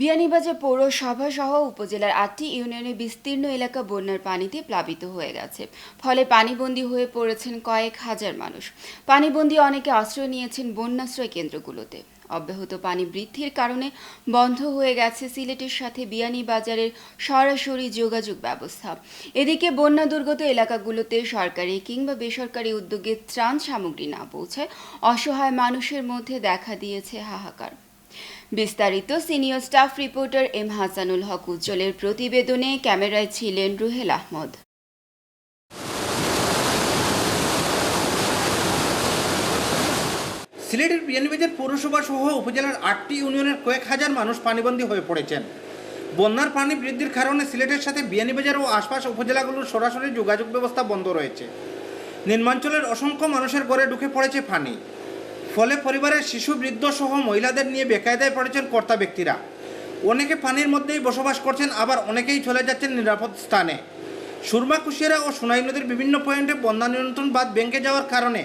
বিয়ানীবাজার পৌরসভা সহ উপজেলার আটটি ইউনিয়নের বিস্তীর্ণ এলাকা বন্যার পানিতে প্লাবিত হয়ে গেছে। ফলে পানিবন্দী হয়ে পড়েছেন কয়েক হাজার মানুষ। পানিবন্দী অনেকে আশ্রয় নিয়েছেন বন্যাশ্রয় কেন্দ্রগুলোতে। অব্যাহত পানি বৃদ্ধির কারণে বন্ধ হয়ে গেছে সিলেটের সাথে বিয়ানীবাজারের সরাসরি যোগাযোগ ব্যবস্থা। এদিকে বন্যা দুর্গত এলাকাগুলোতে সরকারি কিংবা বেসরকারি উদ্যোগে ত্রাণ সামগ্রী না পৌঁছায় অসহায় মানুষের মধ্যে দেখা দিয়েছে হাহাকার। বিস্তারিত senior staff reporter M Hasanul Haque উজ্জ্বলের প্রতিবেদনে ক্যামেরায় ছিলেন রুহেল আহমদ। সিলেটের বিয়ানীবাজার পৌরসভা সহ উপজেলার আটটি ইউনিয়নের কয়েক হাজার মানুষ পানিবন্দী হয়ে পড়েছেন। বন্যার পানি বৃদ্ধির কারণে সিলেটের সাথে বিয়ানীবাজার ও আশপাশ উপজেলাগুলোর সরাসরি যোগাযোগ ব্যবস্থা বন্ধ রয়েছে। নিম্নাঞ্চলের অসংখ্য মানুষের ঘরে ঢুকে পড়েছে পানি। ফলে পরিবারের শিশু, বৃদ্ধ সহ মহিলাদের নিয়ে বেকায়দায় পড়েছেন কর্তা ব্যক্তিরা। অনেকে পানির মধ্যেই বসবাস করছেন, আবার অনেকেই চলে যাচ্ছেন নিরাপদ স্থানে। সুরমা, কুশিয়ারা ও সোনাই নদীর বিভিন্ন পয়েন্টে বন্যা নিয়ন্ত্রণ বাদ ভেঙে যাওয়ার কারণে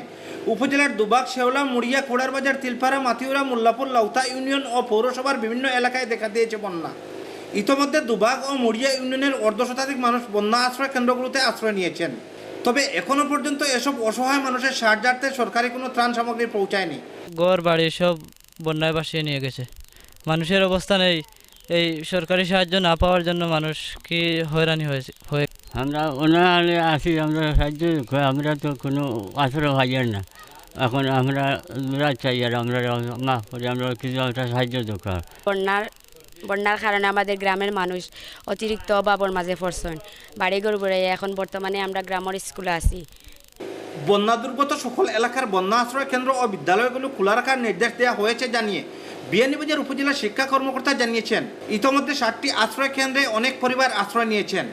উপজেলার দুবাগ, শেওলা, মুড়িয়া, কোড়ারবাজার, তিলপাড়া, মাথিউরা, মোল্লাপুর, লাউতা ইউনিয়ন ও পৌরসভার বিভিন্ন এলাকায় দেখা দিয়েছে বন্যা। ইতোমধ্যে দুবাগ ও মুড়িয়া ইউনিয়নের অর্ধ শতাধিক মানুষ বন্যা আশ্রয় কেন্দ্রগুলোতে আশ্রয় নিয়েছেন। তবে এখনও পর্যন্ত এসব অসহায় মানুষের সাহায্যার্থে সরকারি কোনো ত্রাণ সামগ্রী পৌঁছায়নি। ঘর বাড়ি সব বন্যায় ভাসিয়ে নিয়ে গেছে। মানুষের অবস্থা নেই। এই সরকারি সাহায্য না পাওয়ার জন্য মানুষ কি হয়রানি হয়েছে হয়ে আমরা ওনারে আসি আমরা সাহায্য আমরা তো কোনো আশ্রয় হাজার না। এখন আমরা আমরা চাই আর আমরা মাফ করি আমরা কিছু একটা সাহায্য দরকার। বন্যার বন্যার কারণে আমাদের গ্রামের মানুষ অতিরিক্ত অভাবর মাঝে পড়ছেন। বাড়িঘর ঘুরে এখন বর্তমানে আমরা গ্রামের স্কুলে আছি। বন্যা দুর্গত সকল এলাকার বন্যা আশ্রয় কেন্দ্র ও বিদ্যালয়গুলো খোলা রাখার নির্দেশ দেওয়া হয়েছে জানিয়ে বিয়ানীবাজার উপজেলা শিক্ষা কর্মকর্তা জানিয়েছেন। ইতোমধ্যে সাতটি আশ্রয় কেন্দ্রে অনেক পরিবার আশ্রয় নিয়েছেন।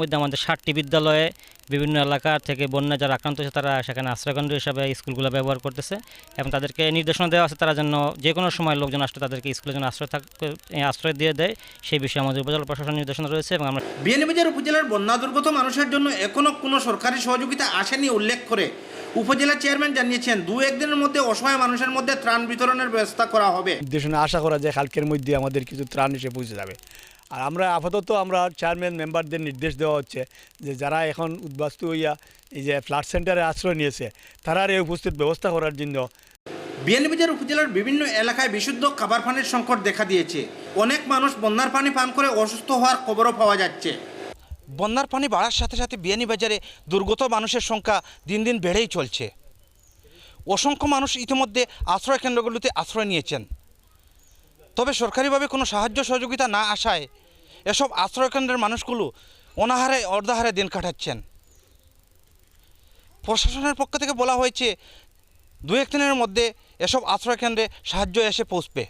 মধ্যে আমাদের ষাটটি বিদ্যালয়ে বিভিন্ন এলাকা থেকে বন্যা যারা আক্রান্ত হয়েছে তারা সেখানে আশ্রয়কেন্দ্র হিসাবে স্কুলগুলো ব্যবহার করতেছে এবং তাদেরকে নির্দেশনা দেওয়া আছে তারা যেন যে কোনো সময় লোকজন আসলে তাদেরকে স্কুলের জন্য আশ্রয় থাক আশ্রয় দিয়ে দেয়। সেই বিষয়ে আমাদের উপজেলা প্রশাসন নির্দেশনা রয়েছে এবং আমরা বিয়ানীবাজার উপজেলার বন্যা দুর্গত মানুষের জন্য এখনও কোনো সরকারি সহযোগিতা আসেনি উল্লেখ করে উপজেলা চেয়ারম্যান জানিয়েছেন দু একদিনের মধ্যে অসহায় মানুষের মধ্যে ত্রাণ বিতরণের ব্যবস্থা করা হবে। নির্দেশনা আশা করা যায় কালকের মধ্যে আমাদের কিছু ত্রাণ এসে পৌঁছে যাবে। আর আমরা আপাতত আমরা চেয়ারম্যান মেম্বারদের নির্দেশ দেওয়া হচ্ছে যে যারা এখন উদ্বাস্তু হইয়া এই যে ফ্লাড সেন্টারে আশ্রয় নিয়েছে তারার এই উপস্থিত ব্যবস্থা করার জন্য। বিয়ানীবাজার উপজেলার বিভিন্ন এলাকায় বিশুদ্ধ খাবার পানির সংকট দেখা দিয়েছে। অনেক মানুষ বন্যার পানি পান করে অসুস্থ হওয়ার খবরও পাওয়া যাচ্ছে। বন্যার পানি বাড়ার সাথে সাথে বিয়ানীবাজারে দুর্গত মানুষের সংখ্যা দিন দিন বেড়েই চলছে। অসংখ্য মানুষ ইতিমধ্যে আশ্রয় কেন্দ্রগুলোতে আশ্রয় নিয়েছেন। তবে সরকারিভাবে কোনো সাহায্য সহযোগিতা না আসায় এসব আশ্রয়কেন্দ্রের মানুষগুলো অনাহারে, অর্ধাহারে দিন কাটাচ্ছেন। প্রশাসনের পক্ষ থেকে বলা হয়েছে দু এক দিনের মধ্যে এসব আশ্রয়কেন্দ্রে সাহায্য এসে পৌঁছবে।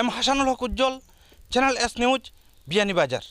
M Hasanul Haque Ujjwal, channel S news, Beanibazar.